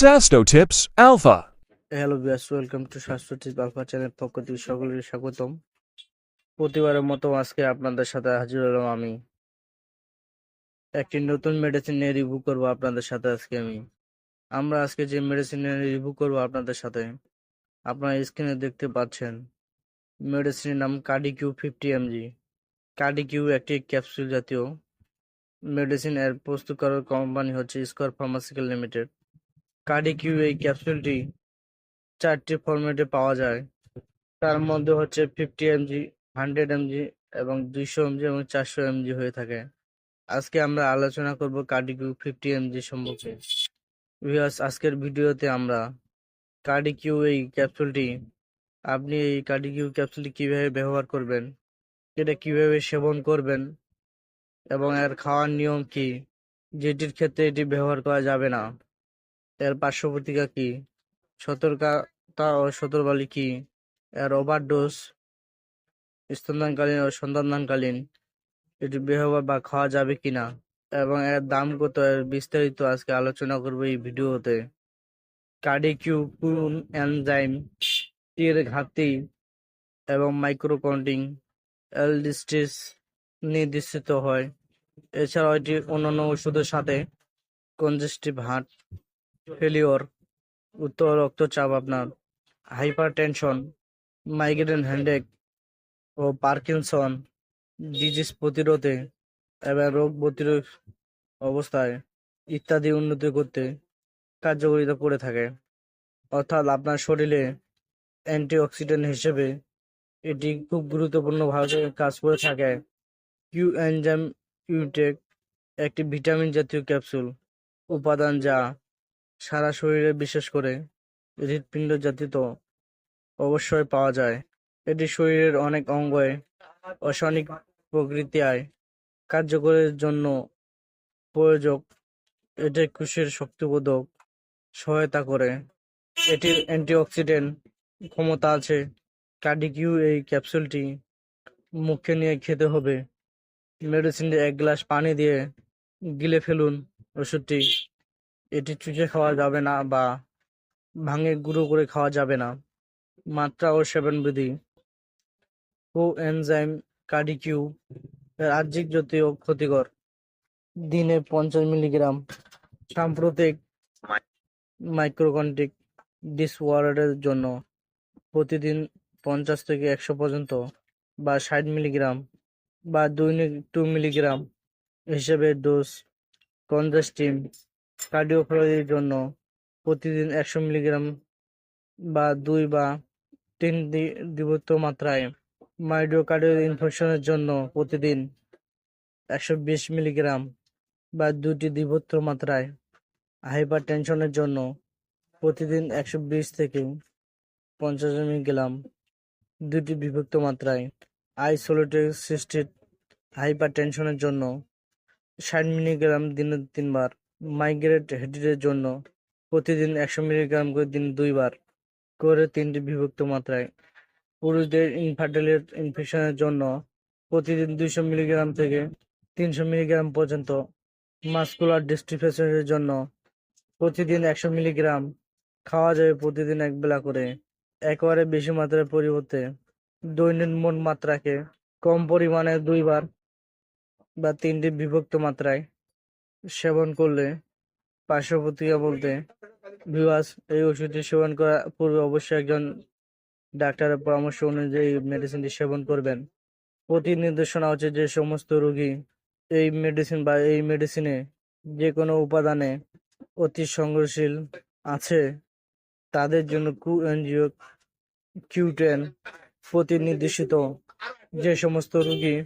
Sasto Tips Alpha. Hello বিয়াস welcome to স্বাস্থ্য tip alpha channel পক্ষ থেকে সকলের স্বাগতম। প্রতিবারের মতো আজকে আপনাদের সাথে হাজির হলাম আমি। একটি নতুন মেডিসিন নিয়ে রিভিউ করব আপনাদের সাথে আজকে আমি। আমরা আজকে যে মেডিসিন নিয়ে রিভিউ করব আপনাদের সাথে, আপনারা স্ক্রিনে দেখতে পাচ্ছেন মেডিসিনের নাম কার্ডিকিউ ফিফটি এমজি কার্ডিকিউ একটি ক্যাপসুল জাতীয় মেডিসিন এর প্রস্তুতকারক কোম্পানি হচ্ছে স্কোয়ার ফার্মাসিক্যাল লিমিটেড কার্ডিকিউ এই ক্যাপসুলটি চারটি ফরম্যাটে পাওয়া যায়। তার মধ্যে হচ্ছে ফিফটি এমজি, হান্ড্রেড এমজি এবং দুইশো এমজি এবং চারশো এমজি হয়ে থাকে। আজকে আমরা আলোচনা করব কার্ডিকিউ ফিফটি এমজি সম্পর্কে। ভিউয়ার্স আজকের ভিডিওতে আমরা কার্ডিকিউ এই ক্যাপসুলটি, আপনি এই কার্ডিকিউ ক্যাপসুলটি কীভাবে ব্যবহার করবেন এটা কীভাবে সেবন করবেন এবং এর খাওয়ার নিয়ম কি, যেটির ক্ষেত্রে এটি ব্যবহার করা যাবে না। এর পার্শ্ব প্রতিক্রিয়া কি? সতর্কতা ও সতর্কবালি কি? এর ওভারডোজ স্তন্যদানকালীন ও সন্তানদানকালীন এটি ব্যবহার বা খাওয়া যাবে কিনা এবং এর দাম কত? এর বিস্তারিত আজকে আলোচনা করব এই ভিডিওতে। কার্ডিকিউকুন এনজাইম এর ঘাটতি এবং মাইক্রোকন্টিং এলডিস্টিস নির্দেশিত হয়। এছাড়াও এটি অন্যান্য ওষুধের সাথে কনজেস্টিভ হার্ট ফেলিওর উচ্চ রক্তচাপ আপনার হাইপার টেনশন মাইগ্রেন হ্যান্ডেক ও পার্কিনসন, ডিজিজ প্রতিরোধে এবং রোগ প্রতিরোধ অবস্থায় ইত্যাদি উন্নতি করতে কার্যকারিতা করে থাকে। অর্থাৎ আপনার শরীরে অ্যান্টিঅক্সিডেন্ট হিসেবে এটি খুব গুরুত্বপূর্ণভাবে কাজ করে থাকে। কিউ এনজাম ইউটেক একটি ভিটামিন জাতীয় ক্যাপসুল, উপাদান যা সারা শরীরে বিশেষ করে হৃৎপিণ্ড জাতীয় অবশ্যই পাওয়া যায়। এটি শরীরের অনেক অঙ্গে অসনিক প্রকৃতিয়ায় কার্যকরের জন্য প্রয়োজক। এটি কোষের শক্তিবোধক সহায়তা করে। এটির অ্যান্টিঅক্সিডেন্ট ক্ষমতা আছে। কার্ডিকিউ এই ক্যাপসুলটি মুখে নিয়ে খেতে হবে। মেডিসিনটি এক গ্লাস পানি দিয়ে গিলে ফেলুন। ওষুধটি এটি চুষে খাওয়া যাবে না বা ভাঙে গুঁড়ো করে খাওয়া যাবে না। মাত্রা ও সেবন বিধি। কো এনজাইম কার্ডিকিউ, রাজ্যিক জাতীয় ক্ষতিকর। দিনে পঞ্চাশ মিলিগ্রাম। সাম্প্রতিক মাইক্রোকন্টিক ডিসঅর্ডারের জন্য প্রতিদিন পঞ্চাশ থেকে একশো পর্যন্ত বা ষাট মিলিগ্রাম বা দৈনিক টু মিলিগ্রাম হিসেবে ডোজ। কনজাস্টিম কার্ডিওপ্যাথির জন্য প্রতিদিন একশো মিলিগ্রাম বা দুই বা তিন দি- দ্বিবর্ত মাত্রায় মাইডোকার্ডিয়াল ইনফেকশনের জন্য প্রতিদিন একশো বিশ মিলিগ্রাম বা দুটি দ্বিবর্ত মাত্রায় হাইপার টেনশনের জন্য প্রতিদিন একশো বিশ থেকে পঞ্চাশ মিলিগ্রাম দুটি বিভক্ত মাত্রায় আইসোলেটেড সিস্টেড হাইপার টেনশনের জন্য ষাট মিলিগ্রাম দিনে তিনবার। মাইগ্রেট হেডের জন্য প্রতিদিন একশো মিলিগ্রাম করে দিন দুইবার করে তিনটি বিভক্ত মাত্রায়। পুরুষদের ইনফার্টিলিটি ইনফেকশনের জন্য প্রতিদিন দুইশো মিলিগ্রাম থেকে তিনশো মিলিগ্রাম পর্যন্ত মাস্কুলার ডিস্ট্রিফেশনের জন্য প্রতিদিন একশো মিলিগ্রাম খাওয়া যাবে প্রতিদিন এক বেলা করে। একবারে বেশি মাত্রার পরিবর্তে দৈনিক মোট মাত্রাকে কম পরিমাণে দুইবার বা তিনটি বিভক্ত মাত্রায় সেবন করলে পার্শ্ব প্রতিক্রিয়া বলতে ভিউয়ার্স এই ওষুধটি সেবন করার পূর্বে অবশ্যই একজন ডাক্তারের পরামর্শ অনুযায়ী মেডিসিনটি সেবন করবেন। প্রতি নির্দেশনা হচ্ছে যে সমস্ত রোগী এই মেডিসিন বা এই মেডিসিনে যে কোনো উপাদানে অতি সংগ্রহশীল আছে, তাদের জন্য কু এনজিও কিউটেন প্রতি নির্দেশিত যে সমস্ত রোগী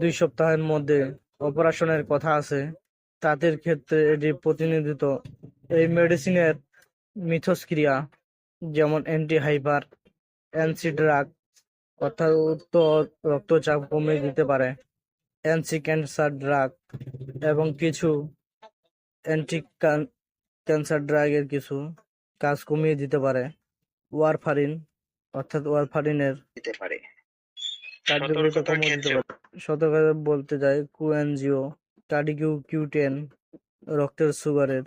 দুই সপ্তাহের মধ্যে অপারেশনের কথা আছে তাদের ক্ষেত্রে এটি প্রতিনিধিত্ব। এই মেডিসিনের মিথস্ক্রিয়া যেমন অ্যান্টি হাইপার অ্যান্সি ড্রাগ অর্থাৎ উচ্চ রক্তচাপ কমিয়ে দিতে পারে অ্যান্টি ক্যান্সার ড্রাগ এবং কিছু অ্যান্টি ক্যান্সার ড্রাগের কিছু কাজ কমিয়ে দিতে পারে ওয়ারফারিন অর্থাৎ ওয়ারফারিনের দিতে পারে। কমিয়ে দিতে পারে সতর্কতা বলতে যায় কুএনজিও কার্ডিকিউ কিউ টেন রক্তের সুগারের,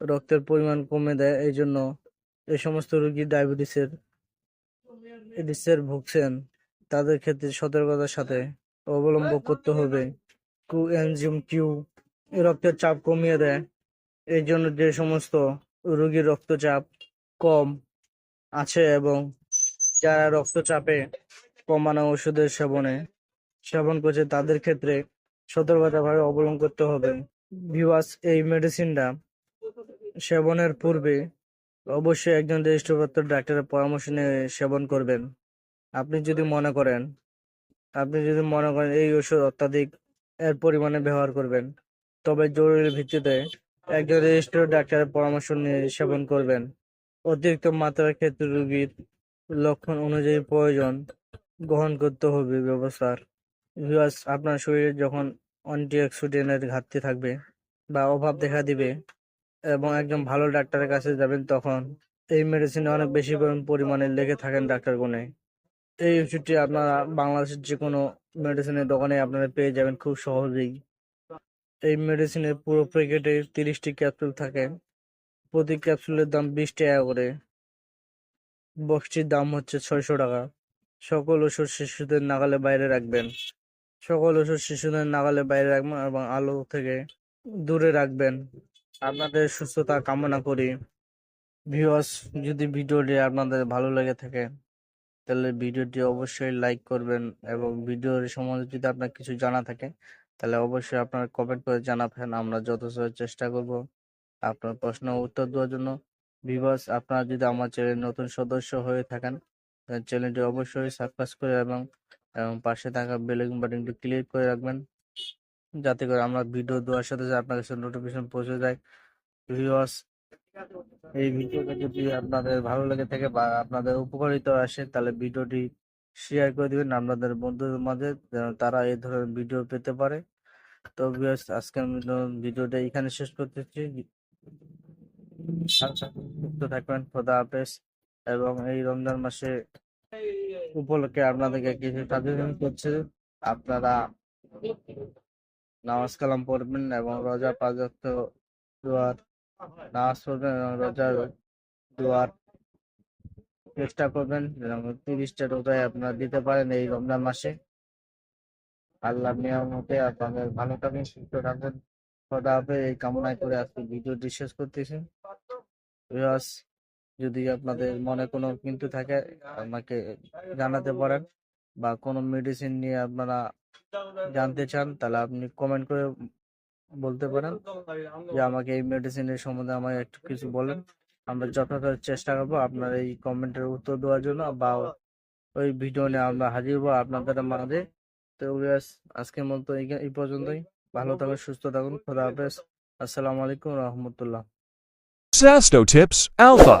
রক্তের পরিমাণ কমে দেয় এই জন্য এই সমস্ত রোগী ডায়াবেটিসের, এডিসের ভুগছেন। তাদের ক্ষেত্রে সতর্কতার সাথে অবলম্বন করতে হবে। কু এনজিম কিউ রক্তের চাপ কমিয়ে দেয়। এই জন্য যে সমস্ত রোগীর রক্তচাপ কম আছে এবং যারা রক্তচাপে কমানো ওষুধের সেবনে, সেবন করছে, তাদের ক্ষেত্রে সতর্কতাভাবে অবলম্বন করতে হবে। ভিওয়াস এই মেডিসিনটা সেবনের পূর্বে অবশ্যই একজন রেজিস্ট্রিপ্রাপ্ত ডাক্তারের পরামর্শ নিয়ে সেবন করবেন। আপনি যদি মনে করেন, আপনি যদি মনে করেন এই ওষুধ অত্যাধিক এর পরিমাণে ব্যবহার করবেন, তবে জরুরি ভিত্তিতে একজন রেজিস্টার্ড ডাক্তারের পরামর্শ নিয়ে সেবন করবেন। অতিরিক্ত মাত্রার ক্ষেত্রে রোগীর লক্ষণ অনুযায়ী প্রয়োজন গ্রহণ করতে হবে ব্যবস্থার ভিউয়ার্স আপনার শরীরে যখন অ্যান্টিঅক্সিডেন্টের ঘাটতি থাকবে বা অভাব দেখা দিবে এবং একজন ভালো ডাক্তারের কাছে যাবেন তখন এই মেডিসিনে অনেক বেশি পরিমাণ- লেগে থাকেন ডাক্তার গুনে এই ওষুধটি আপনারা বাংলাদেশের যে কোনো মেডিসিনের দোকানে আপনারা পেয়ে যাবেন খুব সহজেই। এই মেডিসিনের পুরো প্যাকেটে তিরিশটি ক্যাপসুল থাকে। প্রতি ক্যাপসুলের দাম বিশ টাকা করে। বক্সটির দাম হচ্ছে ছয়শো টাকা। সকল ওষুধ শিশুদের নাগালে বাইরে রাখবেন। সকল ওষুধ শিশুদের নাগালে বাইরে রাখবেন এবং আলো থেকে দূরে রাখবেন। আপনাদের সুস্থতা কামনা করি। ভিউয়ার্স যদি ভিডিওটি আপনাদের ভালো লেগে থাকে, তাহলে ভিডিওটি অবশ্যই লাইক করবেন এবং ভিডিওর সম্বন্ধে যদি আপনার কিছু জানা থাকে, তাহলে অবশ্যই আপনার কমেন্ট করে জানাবেন। আমরা যথেষ্ট চেষ্টা করব আপনার প্রশ্ন উত্তর দেওয়ার জন্য। ভিউয়ার্স আপনারা যদি আমার চ্যানেল নতুন সদস্য হয়ে থাকেন চ্যানেলটি অবশ্যই সাবস্ক্রাইব করে এবং এবং পাশে থাকা বেল বাটনটি ক্লিক করে রাখবেন। যাতে করে আমরা ভিডিও দেওয়ার সাথে সাথে আপনার কাছে নোটিফিকেশন পৌঁছে যায়। ভিউয়ার্স এই ভিডিওটা যদি আপনাদের ভালো লেগে থাকে বা আপনাদের উপকারিত আসে, তাহলে ভিডিওটি শেয়ার করে দিবেন আপনাদের বন্ধুদের মাঝে, যেন তারা এই ধরনের ভিডিও পেতে পারে। তো ভিউয়ার্স আজকের ভিডিওটা এখানে শেষ করতেছি। সুস্থ থাকবেন, খোদা হাফেজ। এবং এই রমজান মাসে উপলক্ষে আপনাদেরকে কিছু সাজেশন করছে। আপনারা নামাজ কালাম পড়বেন এবং রোজা পাঁচ ওয়াক্ত দোয়ার নামাজ পড়বেন এবং রোজার দোয়ার চেষ্টা করবেন যেন তিরিশটা রোজায় আপনারা দিতে পারেন এই রমজান মাসে। আল্লাহ নিয়ামতে আপনাদের ভালো থাকবেন সুস্থ থাকবেন খোদা হাফেজ, এই কামনায় করে আজকে ভিডিওটি শেষ করতেছি। যদি আপনাদের মনে কোনো কিন্তু থাকে, আমাকে জানাতে পারেন বা কোনো মেডিসিন নিয়ে আপনারা জানতে চান, তাহলে আপনি কমেন্ট করে বলতে পারেন যে আমাকে এই মেডিসিনের সম্বন্ধে আমাকে একটু কিছু বলেন। আমরা যথাযথ চেষ্টা করব আপনার এই কমেন্টের উত্তর দেওয়ার জন্য বা ওই ভিডিও নিয়ে আমরা হাজির হব আপনাদের মাঝে। তো আজকের মতো এই পর্যন্তই। ভালো থাকুন, সুস্থ থাকুন, খোদা হাফেজ। আসসালামু আলাইকুম রহমতুল্লাহ। Sasto Tips Alpha.